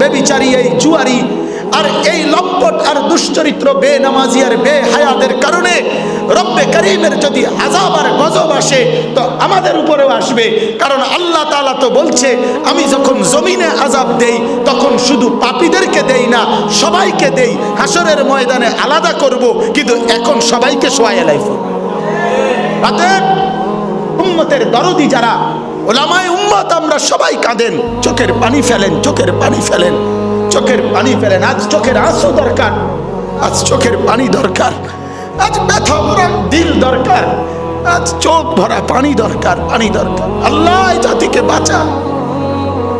বেবিচারী, এই আর এই লম্পট আর বেনামাজি আর বেহায়াদের কারণে রব্বে করিমের যদি আজাব আর গজব আসে, তো আমাদের উপরেও আসবে। কারণ আল্লাহ তাআলা তো বলছে, আমি যখন জমিনে আজাব দেই, তখন শুধু পাপীদেরকে দেই না, সবাইকে দেই। হাসরের ময়দানে আলাদা করব, কিন্তু এখন সবাইকে সোয়াই লাইফ। অতএব উম্মতের দরদি যারা, ওলামায় উম্মত আমরা সবাই কাঁদেন, চোখের পানি ফেলেন, চোখের পানি ফেলেন, চোখের পানি ফেলেন, আজ চোখের আঁসু দরকার, আজ চোখের পানি দরকার, আজ ব্যথা ভরা দিল দরকার, আজ চোখ ভরা পানি দরকার পানি দরকার। আল্লাহ জাতিকে বাঁচান,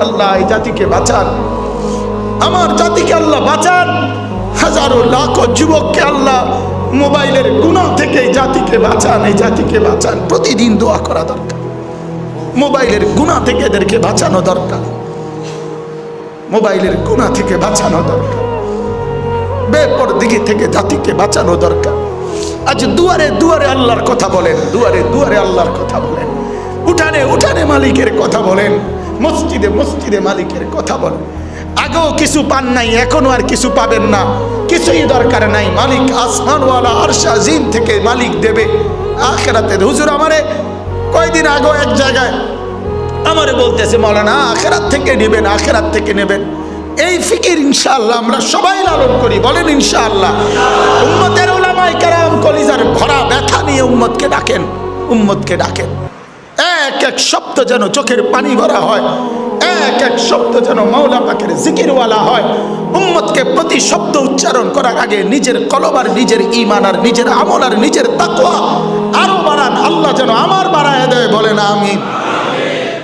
আল্লাহ এই জাতিকে বাঁচান। আমার জাতিকে আল্লাহ বাঁচান, হাজারো লাখো যুবককে আল্লাহ মোবাইলের গুণা থেকে জাতিকে বাঁচান, এই জাতিকে বাঁচান। প্রতিদিন দোয়া করা দরকার। মোবাইলের গুণা থেকে এদেরকে বাঁচানো দরকার। মোবাইলের গুণা থেকে বাঁচানো দরকার। বেপর দিকে থেকে জাতিকে বাঁচানো দরকার। আজ দুয়ারে দুয়ারে আল্লাহর কথা বলেন, দুয়ারে দুয়ারে আল্লাহর কথা বলেন। উঠানে উঠানে মালিকের কথা বলেন। মসজিদে মসজিদে মালিকের কথা বলেন আগেও কিছু পান নাই, এখনও আর কিছু পাবেন না। কিছুই দরকার নাই। মালিক আসমানওয়ালা আরশা জিন থেকে মালিক দেবে। আখেরাতে হুজুর আমারে কয়দিন আগেও এক জায়গায় আমারে বলতেছে, মৌলানা, আখেরাত থেকে নেবেন, আখেরাত থেকে নেবেন। এই ফিকির ইনশাআল্লাহ আমরা সবাই লালন করি, বলেন ইনশাআল্লাহ। উম্মতের ওলামাই কারাম কলিজার ভরা ব্যথা নিয়ে উম্মতকে ডাকেন উম্মতকে ডাকেন। এক এক শব্দ যেন চোখের পানি ভরা হয়। এক এক শব্দ যেন মাওলা পাকের জিকিরওয়ালা হয়। উম্মতকে প্রতি শব্দ উচ্চারণ করার আগে নিজের কলব আর নিজের ইমান আর নিজের আমল আর নিজের তাকওয়া আরও বাড়ান। আল্লাহ যেন আমার বাড়ায় দেয়, বলেন আমি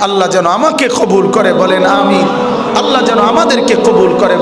আল্লাহ যেন আমাকে কবুল করে, বলেন আমি আল্লাহ যেন আমাদেরকে কবুল করে